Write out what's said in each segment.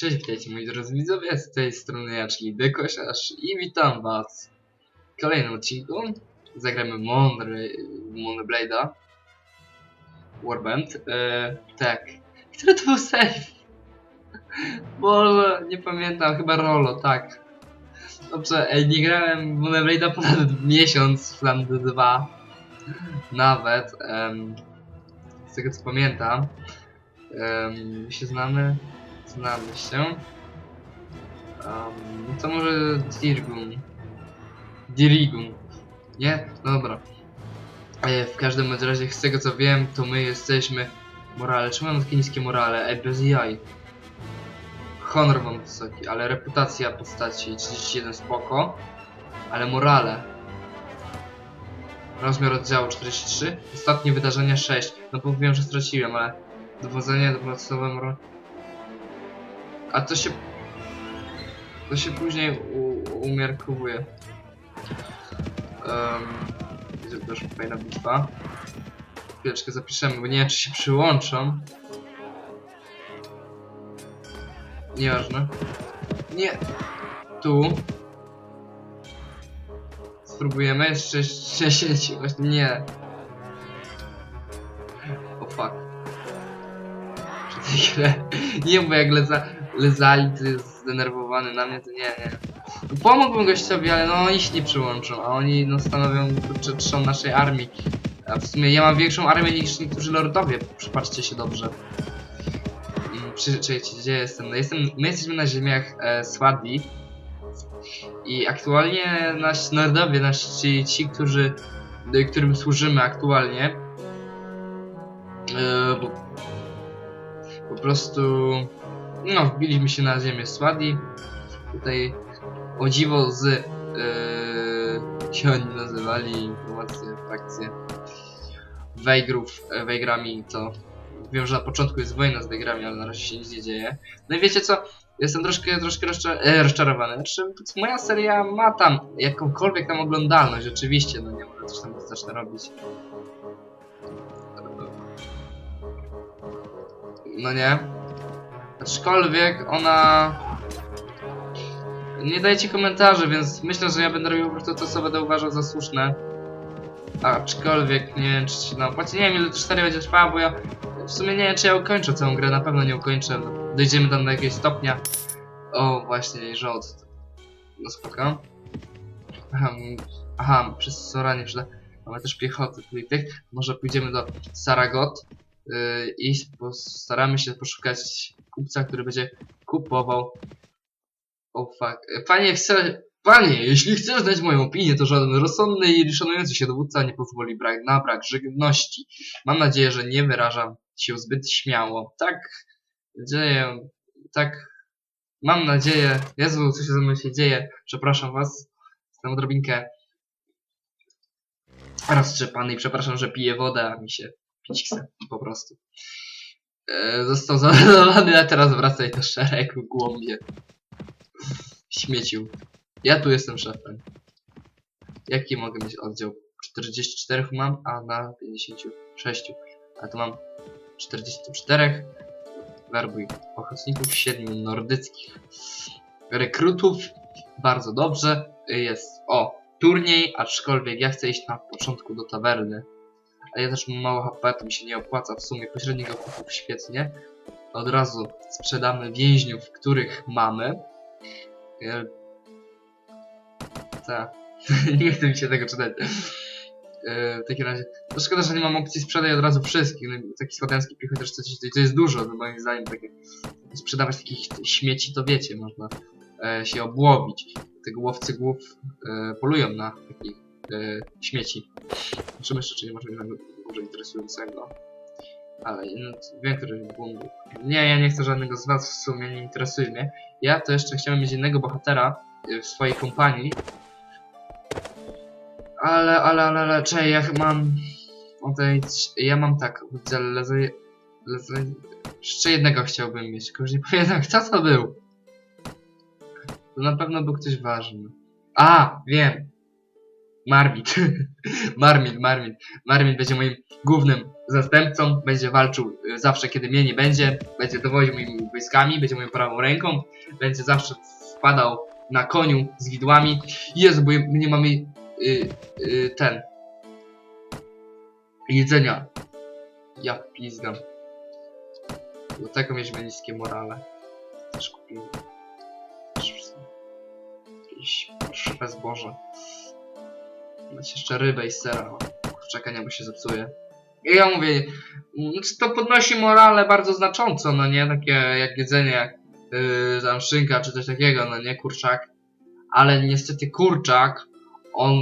Cześć, witajcie moi drodzy widzowie, z tej strony ja, czyli Dekosiarz i witam was w kolejnym odcinku. Zagramy Monry, Monoblade'a Warband. E, tak. Który to był save? Boże, nie pamiętam, chyba Rolo, tak. Dobrze, ej, nie grałem w ponad miesiąc, tam dwa. Nawet. em, z tego co pamiętam. Um, się znamy. Znamy się. Um, to może Dirgun. Dirigun. Nie? Dobra. E, w każdym razie z tego co wiem, to my jesteśmy morale. Czemu mam takie niskie morale? Ej, bez jaj. Honor mam wysoki, ale reputacja postaci 31 spoko. Ale morale. Rozmiar oddziału 43. Ostatnie wydarzenia 6. No bo wiem, że straciłem, ale dowodzenie, morale. A to się... To się później u, umiarkowuje. Um, będzie też fajna bitwa. Chwileczkę zapiszemy, bo nie wiem czy się przyłączą. Nieważne. Nie! Tu. Spróbujemy jeszcze 10, właśnie nie. O fuck. Przy tej grze. Nie, bo jak leza, lezali, to jest zdenerwowany na mnie, to nie, nie. Pomógłbym gościowi, ale no się nie przyłączą, a oni no stanowią kurczę naszej armii. A w sumie ja mam większą armię niż niektórzy lordowie, przypatrzcie się dobrze. Mm, Przy, czekajcie, gdzie jestem? No jestem, my jesteśmy na ziemiach e, Swadii i aktualnie nasi lordowie, nasi ci, którzy, y, którym służymy aktualnie, e, bo po prostu no, wbiliśmy się na ziemię Swadii. Tutaj o dziwo z yy, się oni nazywali informacje, frakcje Wejgrów, e, Wejgrami, to wiem, że na początku jest wojna z Wejgrami, ale na razie się nic nie dzieje. No i wiecie co? Jestem troszkę, troszkę rozcza e, rozczarowany. Znaczy, moja seria ma tam jakąkolwiek tam oglądalność, oczywiście, no nie może coś tam zacznę robić. No nie? Aczkolwiek ona nie daje ci komentarzy, więc myślę, że ja będę robił po prostu to, co będę uważał za słuszne. Aczkolwiek nie wiem, czy się nam opłaci. Nie wiem, ile to 4 będzie trwało, bo ja w sumie nie wiem, czy ja ukończę całą grę. Na pewno nie ukończę. Dojdziemy tam do jakiegoś stopnia. O, właśnie, żołd. No spoko. Aha, aha przez Soranie przyda. Mamy też piechotę tutaj tych. Może pójdziemy do Saragot i postaramy się poszukać kupca, który będzie kupował o fuck. E, Panie, chcę... Panie, jeśli chcesz znać moją opinię, to żaden rozsądny i szanujący się dowódca nie pozwoli brak, na brak żywności. Mam nadzieję, że nie wyrażam się zbyt śmiało. Tak, dzieje, tak, mam nadzieję, Jezu, co się ze mną się dzieje, przepraszam was, jestem odrobinkę roztrzepany i przepraszam, że piję wodę, a mi się po prostu. E, został zadowolony, a teraz wracaj do szeregu głąbie śmiecił. Ja tu jestem szefem. Jaki mogę mieć oddział? 44 mam, a na 56. A tu mam 44 werbuj ochotników, 7 nordyckich rekrutów. Bardzo dobrze. Jest, o, turniej, aczkolwiek ja chcę iść na początku do tawerny. A ja też mam mało HP, to mi się nie opłaca w sumie. Pośrednich okupów świetnie. Od razu sprzedamy więźniów, których mamy. Ja... Tak. nie chce mi się tego czytać. E, w takim razie. To szkoda, że nie mam opcji sprzedaj od razu wszystkich. No, taki słowiański piechotacz to, to jest dużo, no moim zdaniem takie. Sprzedawać takich śmieci to wiecie, można e, się obłowić. Tego łowcy głów e, polują na takich e, śmieci. Zobaczymy jeszcze, czy nie może innego może interesującego. Ale no, wiem, który błąd. Nie, ja nie chcę żadnego z was w sumie, nie interesuje mnie. Ja to jeszcze chciałem mieć jednego bohatera y, w swojej kompanii. Ale, ale, ale, ale, czekaj, ja mam... Odejdź, ja mam tak, widzę, lezy, jeszcze jednego chciałbym mieć, tylko już nie pamiętam, kto to był. To na pewno był ktoś ważny. A, wiem. Marmit. Marmit, Marmit. Marmit będzie moim głównym zastępcą, będzie walczył y, zawsze, kiedy mnie nie będzie, będzie dowodził moimi wojskami, będzie moją prawą ręką, będzie zawsze wpadał na koniu z widłami. Jezu, bo nie mamy y, y, ten jedzenia. Ja pizgam. Do tego mieliśmy niskie morale. Też kupimy. Też Jakieś parszywe zboże. Macie jeszcze rybę i sera. o, Kurczaka nie, bo się zepsuje. I ja mówię, znaczy to podnosi morale bardzo znacząco, no nie? Takie jak jedzenie, jak yy, tam szynka czy coś takiego, no nie? Kurczak. Ale niestety kurczak, on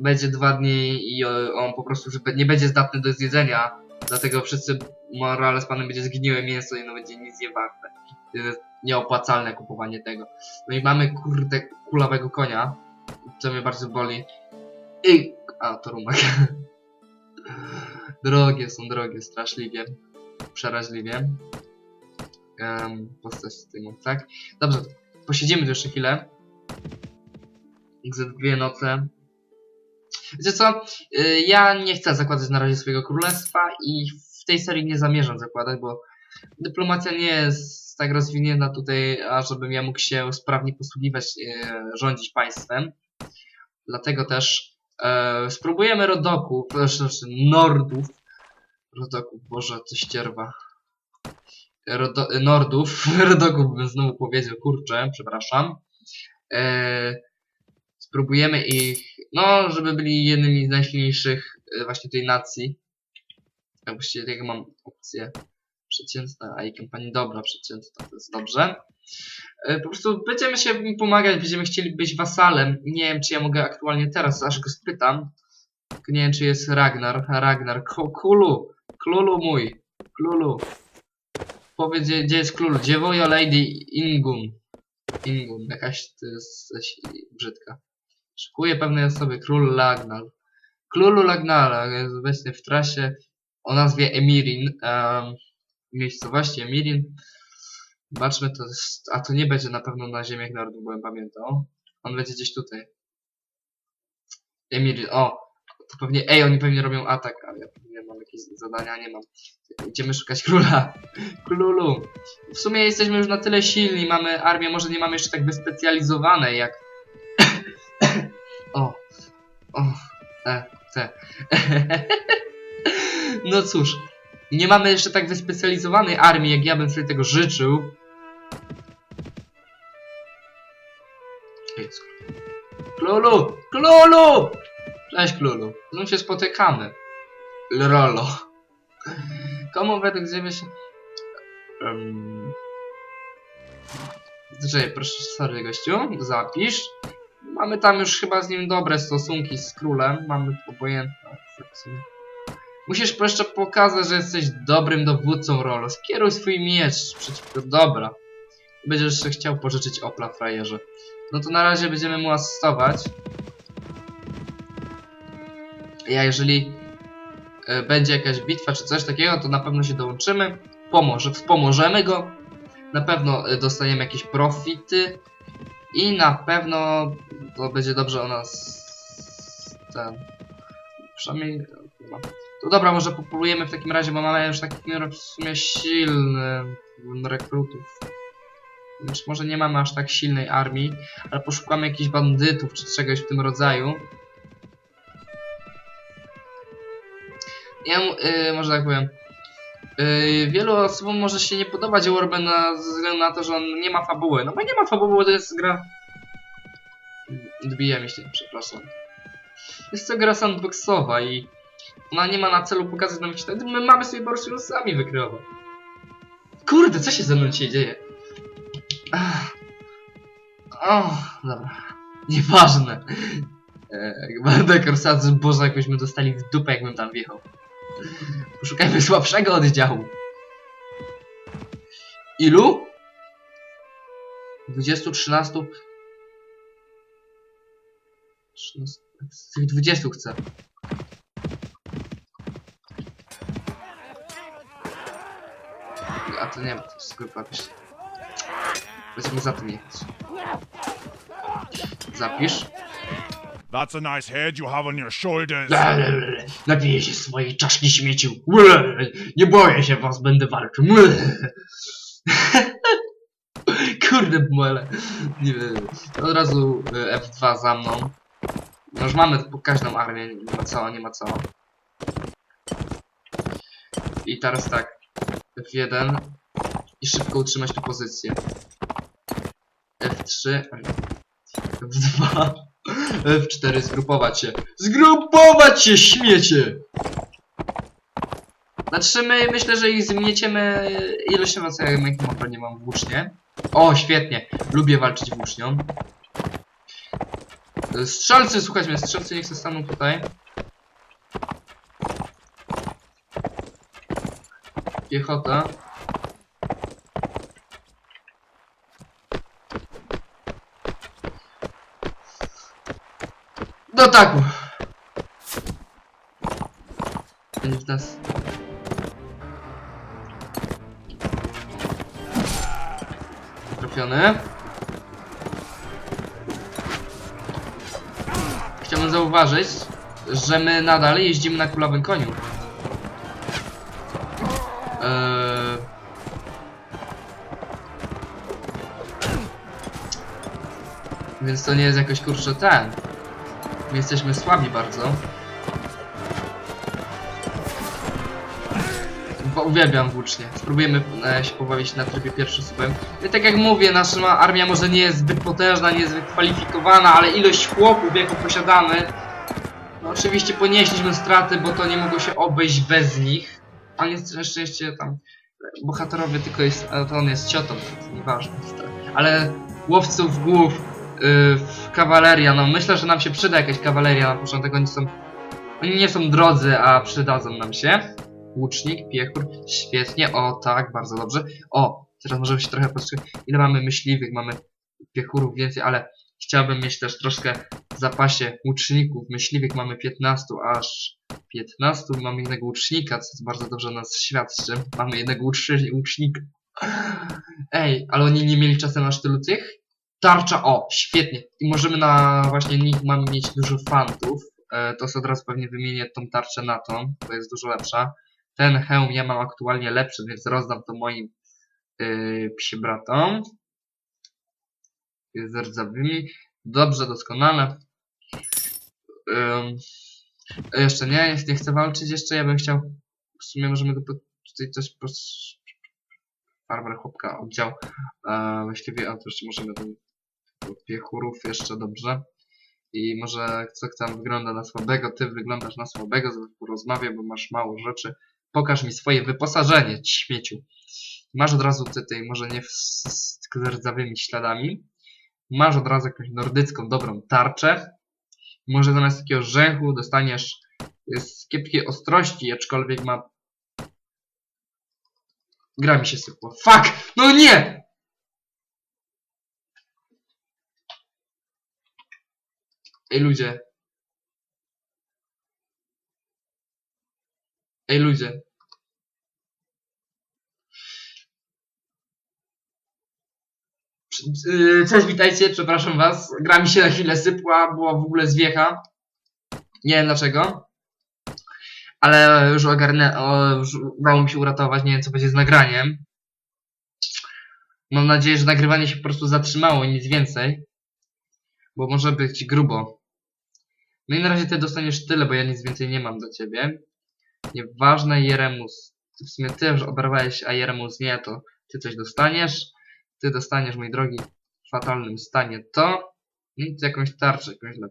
będzie dwa dni i o- on po prostu nie będzie zdatny do zjedzenia. Dlatego wszyscy morale z panem będzie zgniłe mięso i ono będzie nic nie warte. Jest nieopłacalne kupowanie tego. No i mamy kurde kulawego konia, co mnie bardzo boli. I... A, to rumak. drogie są drogie, straszliwie. Przeraźliwie. Um, postać z tym, tak? Dobrze, posiedzimy tu jeszcze chwilę. Ze dwie noce. Wiecie co? Y, Ja nie chcę zakładać na razie swojego królestwa i w tej serii nie zamierzam zakładać, bo dyplomacja nie jest tak rozwinięta tutaj, ażebym ja mógł się sprawnie posługiwać, e, rządzić państwem. Dlatego też e, spróbujemy rodoków, znaczy nordów. Rodoków, boże, to ścierwa. Rodo, nordów, rodoków bym znowu powiedział, kurczę, przepraszam. E, spróbujemy ich, no, żeby byli jednymi z najsilniejszych e, właśnie tej nacji. Ja właściwie tego mam opcję przeciętna, a i kampanii dobra, przeciętna, to jest dobrze. E, Po prostu będziemy się pomagać, będziemy chcieli być wasalem. Nie wiem, czy ja mogę aktualnie teraz, aż go spytam. Nie wiem, czy jest Ragnar. Ragnar, Kulu, Klulu mój, Klulu. Powiedz, gdzie, jest Klulu? Gdzie woja Lady Ingun? Ingun, jakaś to jest brzydka. Szykuje pewnej osoby, Król Ragnar. Klulu Ragnara jest obecnie w trasie o nazwie Emirin. Um, miejscowości Emirin. Zobaczmy, to jest, a to nie będzie na pewno na ziemiach narodu, byłem pamiętał. On będzie gdzieś tutaj. Emirin, o! To pewnie, ej, oni pewnie robią atak, ale ja pewnie mam jakieś zadania, nie mam. Idziemy szukać króla. Królulu. W sumie jesteśmy już na tyle silni, mamy armię, może nie mamy jeszcze tak wyspecjalizowanej jak... o, o, e, te. no cóż, nie mamy jeszcze tak wyspecjalizowanej armii, jak ja bym sobie tego życzył. Co? Klulu! Klulu! Cześć Klulu. No się spotykamy. Lrolo. Komu według ciebie się... Um... Proszę, sorry gościu, zapisz. Mamy tam już chyba z nim dobre stosunki z królem. Mamy obojętne. Musisz jeszcze pokazać, że jesteś dobrym dowódcą Rolo. Skieruj swój miecz przeciwko dobra. Będziesz jeszcze chciał pożyczyć opla frajerze. No to na razie będziemy mu asystować. Ja jeżeli e, będzie jakaś bitwa czy coś takiego, to na pewno się dołączymy. Pomoże, wspomożemy go. Na pewno e, dostaniemy jakieś profity. I na pewno to będzie dobrze o nas ten. Przynajmniej. To dobra, może populujemy w takim razie, bo mamy już taki w sumie silny rekrutów. Znaczy, może nie mamy aż tak silnej armii, ale poszukamy jakichś bandytów czy czegoś w tym rodzaju. Ja, yy, może tak powiem. Yy, wielu osobom może się nie podobać Warben ze względu na to, że on nie ma fabuły. No bo nie ma fabuły, to jest gra... Odbija mi się, przepraszam. Jest to gra sandboxowa i ona nie ma na celu pokazać nam historię. My mamy sobie po prostu sami wykreować. Kurde, co się ze mną dzisiaj dzieje? Ach. O, dobra. Nieważne. Będę korsady, boże, jakbyśmy dostali w dupę, jakbym tam wjechał. Poszukajmy słabszego oddziału. Ilu? 20, 13. 13. Z tych 20 chcę. To nie, to jest grupa. Weźmy za tym jechać. Zapisz. That's a nice head you have on your shoulders. Napiję się swojej czaszki. Blablabla. Nie boję się was, będę walczył. Kurde mole. Nie wiem. Od razu y, F2 za mną. No już mamy po każdą armię, nie ma co, nie ma co. I teraz tak. F1 i szybko utrzymać tę pozycję. F3 F2 F4 zgrupować się. Zgrupować się, śmiecie! Znaczy my, myślę, że ich zmieciemy co ja jak nie mam włócznie. O, świetnie. Lubię walczyć włócznią. Strzelcy, słuchajcie mnie, strzelcy niech się staną tutaj. Piechota. Do ataku! Będzie w nas. Trafiony. Chciałbym zauważyć, że my nadal jeździmy na kulawym koniu. Eee... Więc to nie jest jakoś kurczę ten. My jesteśmy słabi bardzo. Uwielbiam włócznie. Spróbujemy e, się pobawić na trybie pierwszoosobowym. I tak jak mówię, nasza armia może nie jest zbyt potężna, nie jest wykwalifikowana, ale ilość chłopów, jaką posiadamy, no oczywiście ponieśliśmy straty, bo to nie mogło się obejść bez nich. A nie na szczęście tam bohaterowie tylko jest, a to on jest ciotą, to nieważne. Ale łowców głów, yy, kawaleria, no myślę, że nam się przyda jakaś kawaleria na początek, oni są, oni nie są drodzy, a przydadzą nam się. Łucznik, piechur, świetnie, o tak, bardzo dobrze. O, teraz możemy się trochę postrzegać, ile mamy myśliwych, mamy piechurów więcej, ale chciałbym mieć też troszkę w zapasie łuczników, myśliwych mamy 15, aż 15, mamy jednego łucznika, co bardzo dobrze nas świadczy. Mamy jednego łucznika. Ej, ale oni nie mieli czasem aż tylu tych? Tarcza, o, świetnie. I możemy na właśnie nich mamy mieć dużo fantów. E, to sobie od razu pewnie wymienię tą tarczę na tą, bo jest dużo lepsza. Ten hełm ja mam aktualnie lepszy, więc rozdam to moim yy, psi. Z rdzawymi. Dobrze, doskonale. Ym, jeszcze nie, nie, chcę walczyć jeszcze, ja bym chciał, w sumie możemy go tutaj coś po... Farmer chłopka oddział, e, właściwie, a to jeszcze możemy ten piechurów jeszcze dobrze. I może co tam wygląda na słabego, ty wyglądasz na słabego, zaraz porozmawiam, bo masz mało rzeczy. Pokaż mi swoje wyposażenie, śmieciu. Masz od razu ty może nie z, rdzawymi śladami. Masz od razu jakąś nordycką, dobrą tarczę. Może zamiast takiego rzęchu dostaniesz z kiepskiej ostrości, aczkolwiek ma... Gra mi się sypła. Fuck! No nie! Ej ludzie. Ej ludzie. Yy, Cześć, witajcie, przepraszam was. Gra mi się na chwilę sypła, była w ogóle zwiecha. Nie wiem dlaczego. Ale już ogarnę, już udało mi się uratować, nie wiem co będzie z nagraniem. Mam nadzieję, że nagrywanie się po prostu zatrzymało nic więcej. Bo może być grubo. No i na razie ty dostaniesz tyle, bo ja nic więcej nie mam do ciebie. Nieważne, Jeremus. Ty w sumie ty już oberwałeś, a Jeremus nie, to ty coś dostaniesz. Ty dostaniesz, mój drogi, w fatalnym stanie to. I jakąś tarczę, jakąś dla...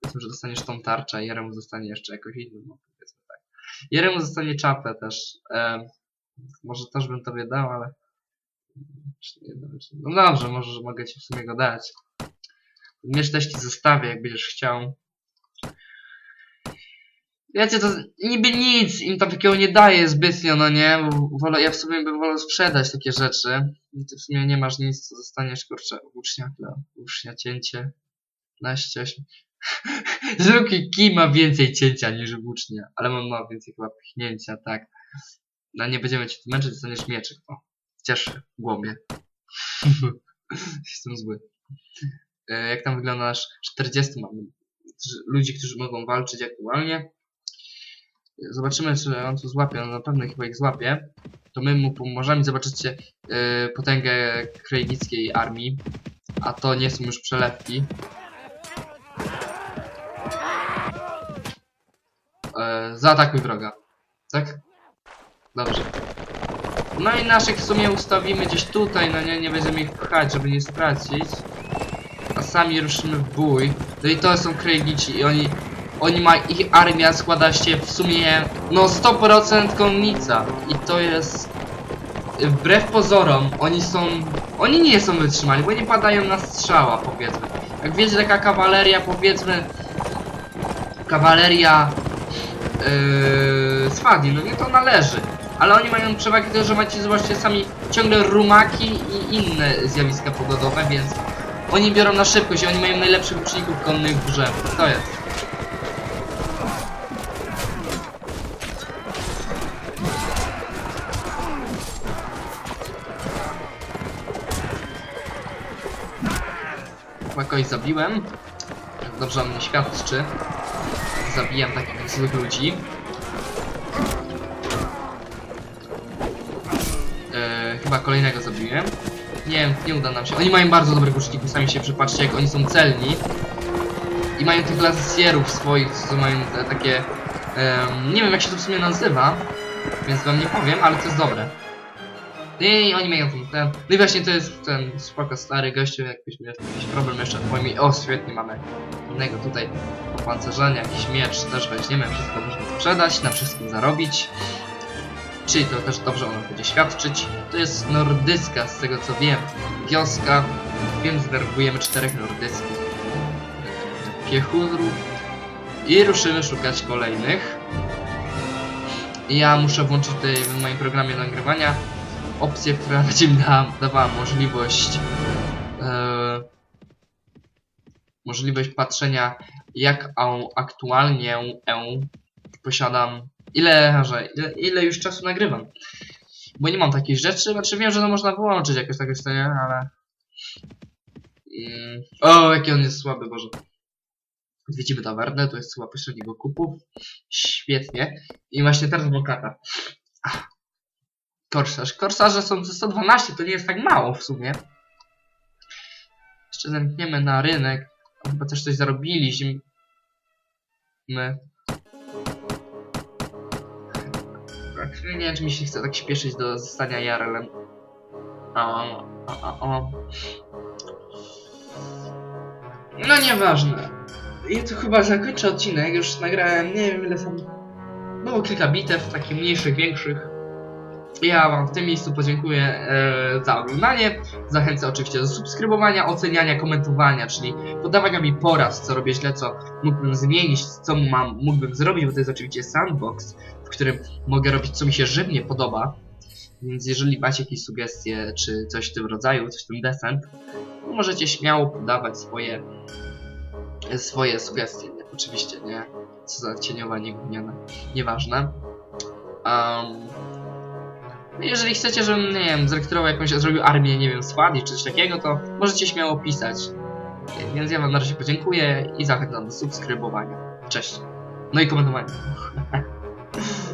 Powiedzmy, że dostaniesz tą tarczę, a Jeremus dostanie jeszcze jakąś inną, no powiedzmy tak. Jeremus dostanie czapę też. E, może też bym tobie dał, ale... No dobrze, może że mogę ci w sumie go dać. Miecz też ci zostawię, jak będziesz chciał. Wiecie, to niby nic im tam takiego nie daje zbytnio, no nie? Wolę, ja w sumie bym wolał sprzedać takie rzeczy. I ty w sumie nie masz nic, co zostaniesz, kurczę, włócznia, włócznia, cięcie. 15, 8. Zwykły kij ma więcej cięcia niż włócznia, ale mam ma więcej chyba pchnięcia, tak. No nie będziemy cię męczyć, dostaniesz mieczyk, o. Cieszę, głąbie. Jestem zły. E, jak tam wygląda nasz 40 mamy ludzi, którzy mogą walczyć aktualnie. Zobaczymy, czy on tu złapie, on na pewno chyba ich złapie. To my mu pomożemy, zobaczycie e, potęgę krajnickiej armii, a to nie są już przelewki. E, zaatakuj wroga. Tak? Dobrze. No i naszych w sumie ustawimy gdzieś tutaj, no nie, nie będziemy ich pchać, żeby nie stracić. Sami ruszymy w bój. No i to są Krejlici i oni... Oni ma... Ich armia składa się w sumie... No 100% konnica. I to jest... Wbrew pozorom, oni są... Oni nie są wytrzymani, bo nie padają na strzała, powiedzmy. Jak wiecie, taka kawaleria, powiedzmy... Kawaleria... Yy, Swadi, no nie to należy. Ale oni mają przewagę że macie, zobaczcie, sami ciągle rumaki i inne zjawiska pogodowe, więc oni biorą na szybkość i oni mają najlepszych łuczników konnych w grze. To jest. Chyba kogoś zabiłem. Dobrze on mnie świadczy. Zabijam takich złych ludzi. E, chyba kolejnego zabiłem. Nie, nie uda nam się. Oni mają bardzo dobrych łuczników, sami się przypatrzcie, jak oni są celni. I mają tych lasjerów swoich, co mają te, takie... em, nie wiem, jak się to w sumie nazywa, więc wam nie powiem, ale to jest dobre. I oni mają ten, ten... No i właśnie to jest ten spoko stary gościu, jakbyś miał jakiś problem jeszcze moim... O, świetnie, mamy innego tutaj opancerzenia, jakiś miecz też weźmiemy, wszystko można sprzedać, na wszystkim zarobić. Czyli to też dobrze ono będzie świadczyć. To jest nordycka, z tego co wiem, wioska, więc zwerbujemy czterech nordyckich piechurów i ruszymy szukać kolejnych. Ja muszę włączyć tutaj w moim programie nagrywania opcję, która będzie mi da, dawała możliwość e, możliwość patrzenia jak a- aktualnie posiadam ile, że, ile, ile już czasu nagrywam. Bo nie mam takich rzeczy, znaczy wiem, że to można wyłączyć jakoś takie stanie, ale... Mm. O, jaki on jest słaby, Boże. Widzimy tawernę, to jest chyba pośredniego kupów. Świetnie. I właśnie teraz blokada. Korsarz. Korsarze są ze 112, to nie jest tak mało w sumie. Jeszcze zerkniemy na rynek. Chyba też coś zarobiliśmy. My. Nie wiem, czy mi się chce tak śpieszyć do zostania Jarlem. O, o, o. No nieważne. Ja tu chyba zakończę odcinek, już nagrałem, nie wiem ile tam... Było kilka bitew, takich mniejszych, większych. Ja wam w tym miejscu podziękuję e, za oglądanie. Zachęcę oczywiście do subskrybowania, oceniania, komentowania, czyli podawania mi porad, co robię źle, co mógłbym zmienić, co mam, mógłbym zrobić, bo to jest oczywiście sandbox, w którym mogę robić, co mi się żywnie podoba. Więc jeżeli macie jakieś sugestie, czy coś w tym rodzaju, coś w tym descent, to możecie śmiało podawać swoje swoje sugestie. Oczywiście, nie? Co za cieniowanie gówniane. Nieważne. Um, jeżeli chcecie, żebym, nie wiem, zrekrutował jakąś, zrobił armię, nie wiem, Swadi czy coś takiego, to możecie śmiało pisać. Więc ja wam na razie podziękuję i zachęcam do subskrybowania. Cześć. No i komentowania.